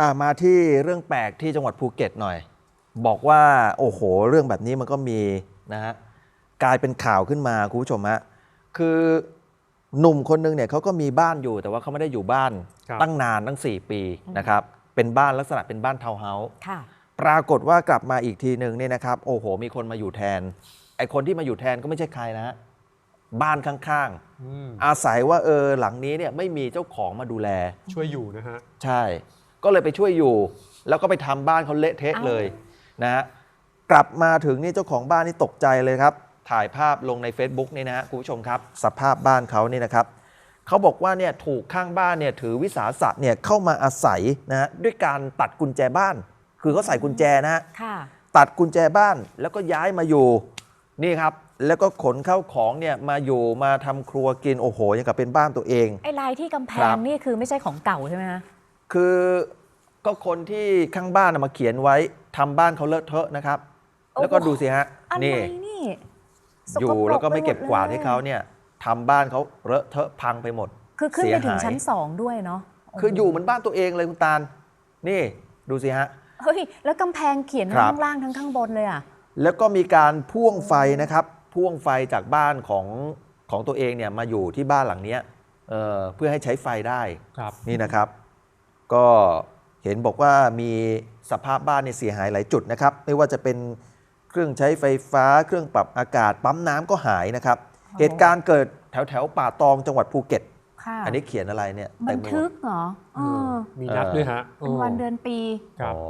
อ่ามาที่เรื่องแปลกที่จังหวัดภูเก็ตหน่อย บอกว่าโอ้โห เรื่องแบบนี้มันก็มีนะฮะกลายเป็นข่าวขึ้นมาคุณผู้ชมฮะคือหนุ่มคนหนึงเนี่ยเขาก็มีบ้านอยู่แต่ว่าเขาไม่ได้อยู่บ้านครับ ตั้งนานตั้ง 4 ปีนะครับ เป็นบ้านลักษณะเป็นบ้านทาวน์เฮาส์ค่ะ ปรากฏว่ากลับมาอีกทีหนึ่งเนี่ยนะครับ โอ้โห มีคนมาอยู่แทน ไอคนที่มาอยู่แทนก็ไม่ใช่ใครนะฮะบ้านข้างอืมๆ อาศัยว่าเออหลังนี้เนี่ยไม่มีเจ้าของมาดูแล ช่วยอยู่นะฮะ ใช่ ก็เลยไปช่วยอยู่ แล้วก็ไปทำบ้านเขาเละเทะเอ้าเลยนะฮะกลับมาถึงนี่เจ้าของบ้านนี่ตกใจเลยครับ ถ่ายภาพลงใน Facebook นี่นะฮะคุณผู้ชมครับ สภาพบ้านเขานี่นะครับเขาบอกว่าเนี่ยถูกข้างบ้านเนี่ยถือวิสาสะเนี่ยเข้ามาอาศัยนะฮะด้วยการตัดกุญแจบ้าน คือเขาใส่กุญแจนะฮะค่ะตัดกุญแจบ้านแล้วก็ย้ายมาอยู่นี่ครับแล้วก็ขนเข้าของเนี่ยมาอยู่มาทำครัวกินโอ้โหยังกับเป็นบ้านตัวเองไอ้ลายที่กำแพครังบนี่คือไม่ใช่ของเก่าใช่ไหมคะคือ ก็คนที่ข้างบ้านน่ะมาเขียนไว้ทำบ้านเขาเลอะเทอะนะครับ แล้วก็ดูสิฮะอะไรนี่ นี่สอยู่ปรแล้วก็ไม่เก็บปหดกวาดลยให้เขาเนี่ยทำบ้านเขาเลอะเทอะพังไปหมดคือขึ้นไปถึงเสียหาย ชั้นสองด้วยเนาะคืออยู่เหมือนบ้านตัวเองเลยคุณตาลนี่ดูสิฮะ เฮ้ย แล้วกำแพงเขียนครัทั้บงล่างทั้งข้างบนเลยอะ แล้วก็มีการพ่วงไฟนะครับ พ่วงไฟจากบ้านของของตัวเองเนี่ยมาอยู่ที่บ้านหลังเนี้ยเอ่อเพื่อให้ใช้ไฟได้ ครับ นี่นะครับ ก็ เห็นบอกว่ามีสภาพบ้านเนี่ยเสียหายหลายจุดนะครับ ไม่ว่าจะเป็นเครื่องใช้ไฟฟ้า เครื่องปรับอากาศ ปั๊มน้ำก็หายนะครับโอ้เหตุการณ์เกิดแถวแถวๆป่าตองจังหวัดภูเก็ต ค่ะอันนี้เขียนอะไรเนี่ยบัเต็นมไปหมทึด กเหรอเออมีนัดด้วยฮะเป็นวันเดือนปี ครับ อ๋อ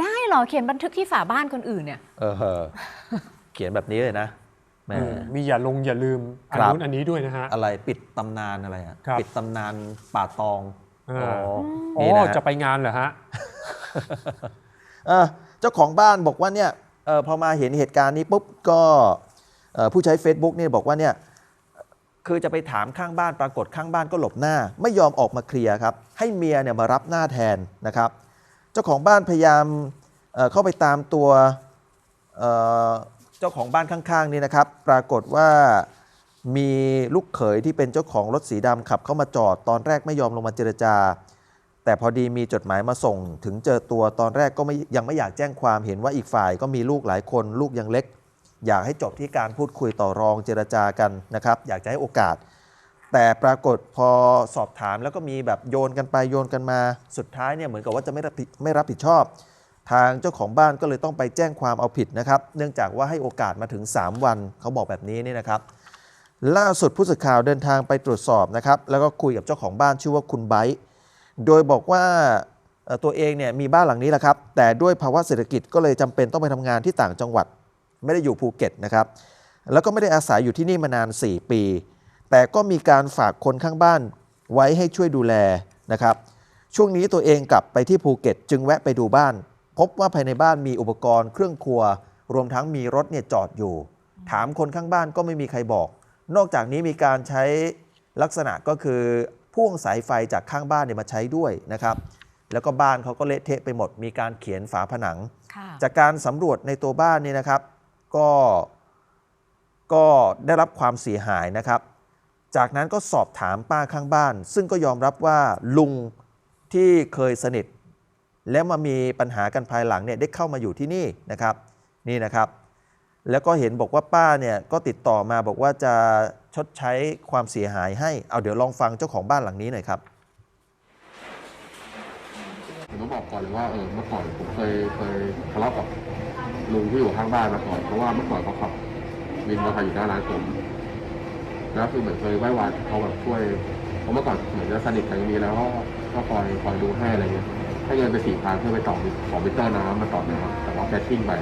ได้เหรอเขียนบันทึกที่ฝาบ้านคนอื่นเนี่ย เออเขียนแบบนี้เลยนะแหมเออมีอย่าลงอย่าลืมอันครับ นู้นอันนี้ด้วยนะฮะ อะไรปิดตำนานอะไรอะครับ ปิดตำนานป่าตอง อ่าอ๋ออ๋นี่อนะฮะจะไปงานเหรอฮะ เอ่อเจ้าของบ้านบอกว่าเนี่ยเอ่อพอมาเห็นเหตุการณ์นี้ปุ๊บก็เอ่อผู้ใช้ Facebook เนี่ยบอกว่าเนี่ยคือจะไปถามข้างบ้านปรากฏข้างบ้านก็หลบหน้า ไม่ยอมออกมาเคลียร์ครับให้เมียเนี่ยมารับหน้าแทนนะครับ เจ้าของบ้านพยายามเอ่อเข้าไปตามตัวเอ่อเจ้าของบ้านข้างๆนี่นะครับ ปรากฏว่า มีลูกเขยที่เป็นเจ้าของรถสีดำขับเข้ามาจอดตอนแรกไม่ยอมลงมาเจรจา แต่พอดีมีจดหมายมาส่ง ถึงเจอตัวตอนแรกก็ไม่ยังไม่อยากแจ้งความเห็นว่าอีกฝ่ายก็มีลูกหลายคนลูกยังเล็ก อยากให้จบที่การพูดคุยต่อรองเจรจากันนะครับ อยากจะให้โอกาส แต่ปรากฏพอสอบถามแล้วก็มีแบบโยนกันไปโยนกันมาสุดท้ายเนี่ยเหมือนกับว่าจะไม่รับผิดไม่รับผิดชอบ ทางเจ้าของบ้านก็เลยต้องไปแจ้งความเอาผิดนะครับ เนื่องจากว่าให้โอกาสมาถึง 3 วันเขาบอกแบบนี้นี่นะครับ ล่าสุดผู้สื่อข่าวเดินทางไปตรวจสอบนะครับ แล้วก็คุยกับเจ้าของบ้านชื่อว่าคุณไบร์โดยบอกว่าตัวเองเนี่ยมีบ้านหลังนี้แหละครับ แต่ด้วยภาวะเศรษฐกิจก็เลยจำเป็นต้องไปทำงานที่ต่างจังหวัด ไม่ได้อยู่ภูเก็ตนะครับ แล้วก็ไม่ได้อาศัยอยู่ที่นี่มานาน 4 ปี แต่ก็มีการฝากคนข้างบ้านไว้ให้ช่วยดูแลนะครับ ช่วงนี้ตัวเองกลับไปที่ภูเก็ต จึงแวะไปดูบ้าน พบว่าภายในบ้านมีอุปกรณ์เครื่องครัว รวมทั้งมีรถเนี่ยจอดอยู่ ถามคนข้างบ้านก็ไม่มีใครบอก นอกจากนี้มีการใช้ลักษณะก็คือพ่วงสายไฟจากข้างบ้านเนี่ยมาใช้ด้วยนะครับ แล้วก็บ้านเขาก็เละเทะไปหมด มีการเขียนฝาผนังค่ะจากการสำรวจในตัวบ้านเนี่ยนะครับ ก็ก็ได้รับความเสียหายนะครับ จากนั้นก็สอบถามป้าข้างบ้าน ซึ่งก็ยอมรับว่าลุงที่เคยสนิท แล้วมามีปัญหากันภายหลังเนี่ยได้เข้ามาอยู่ที่นี่นะครับ นี่นะครับ แล้วก็เห็นบอกว่าป้าเนี่ยก็ติดต่อมาบอกว่าจะชดใช้ความเสียหายให้ เอาเดี๋ยวลองฟังเจ้าของบ้านหลังนี้หน่อยครับ ผมต้องบอกก่อนเลยว่าเออเมื่อก่อนผมเคยเคยทะเลาะกับลุงที่อยู่ข้างบ้านมาก่อนเพราะว่าเมื่อก่อนเขาขับวินมอเตอร์ไซค์อยู่หน้าร้านผมแล้วคือเหมือนเคยไหว้วานเขาแบบช่วยเพราะเมื่อก่อนเหมือนจะสนิทกันมีแล้วก็ก็คอยคอยดูให้อะไรเงี้ยให้เงินไปสี่พันเพื่อไปต่อของมิเตอร์น้ำมาต่อน้ำแต่ว่าแกชิ่งไป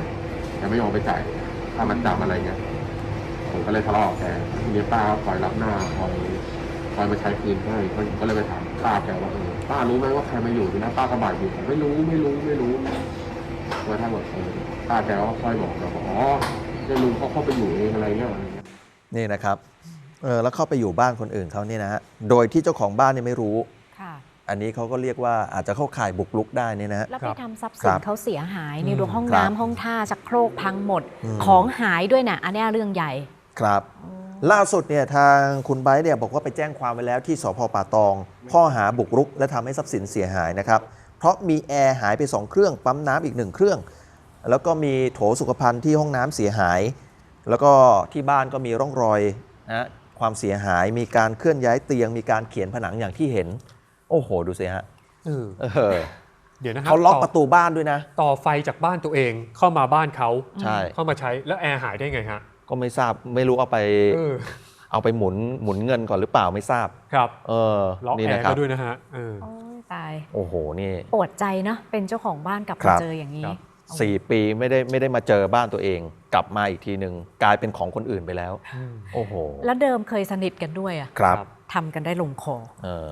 แกไม่ยอมไปจ่าย ค่ามันจำอะไรเงี้ยผมก็เลยทะเลาะกับแกทีนี้ป้าคอยรับหน้าคอยคอยมาใช้คืนให้ก็เลยไปถามป้าแกว่าเออป้ารู้ไหมว่าใครมาอยู่ที่นั่นป้าก็บ่ายอยู่ผมไม่รู้ไม่รู้ไม่รู้เมื่อถ้าแบบเออป้าแกก็ค่อยบอกเราบอกอ๋อเดี๋ยวลุงเขาเข้าไปอยู่เองอะไรเงี้ยนี่นะครับเออแล้วเข้าไปอยู่บ้านคนอื่นเขาเนี่ยนะฮะโดยที่เจ้าของบ้านเนี่ยไม่รู้ อันนี้เขาก็เรียกว่าอาจจะเข้าข่ายบุกรุกได้เนี่ยนะฮะ แล้วคไปรับทำทรัพย์คสิรันบเขาเสียหายในอืมดูห้องครับน้ำห้องท่าชักโครกพังหมด อืม ของหายด้วยนะอันเนี้ยเรื่องใหญ่ ครับ ล่าสุดเนี่ยทางคุณไบร์ทเนี่ยบอกว่าไปแจ้งความไว้แล้วที่สพป่าตอง ข้อหาบุกรุก และทำให้ทรัพย์สินเสียหายนะครับ เพราะมีแอร์หายไป 2 เครื่องปั๊มน้ำอีก 1 เครื่อง แล้วก็มีโถสุขภัณฑ์ที่ห้องน้ำเสียหาย แล้วก็ที่บ้านก็มีร่องรอยนะความเสียหายมีการเคลื่อนย้ายเตียง มีการเขียนผนังอย่างที่เห็น โอ้โห ดูสิฮะเออเออเดี๋ยวนะครัเขาล็อกต่ประตูบ้านด้วยนะ ต่อไฟจากบ้านตัวเองเข้ามาบ้านเขาใช่ เข้ามาใช้แล้วแอร์หายได้ไงฮะก็ไม่ทราบไม่รู้เอาไป เออเอาไปหมุนหมุนเงินก่อนหรือเปล่าไม่ทราบ ครับเออล็อกนี่แอนะร์ครัก็บด้วยนะฮะเออ โอ้ยตายโอ้โห นี่ ปวดใจเนาะเป็นเจ้าของบ้านกลับครัมาบ เจออย่างนี้ ครับ สี่ปีไม่ได้ไม่ได้มาเจอบ้านตัวเอง กลับมาอีกทีหนึ่งกลายเป็นของคนอื่นไปแล้ว อืม โอ้โหแล้วเดิมเคยสนิทกันด้วยอะครับทำกันได้ลงคอ เออ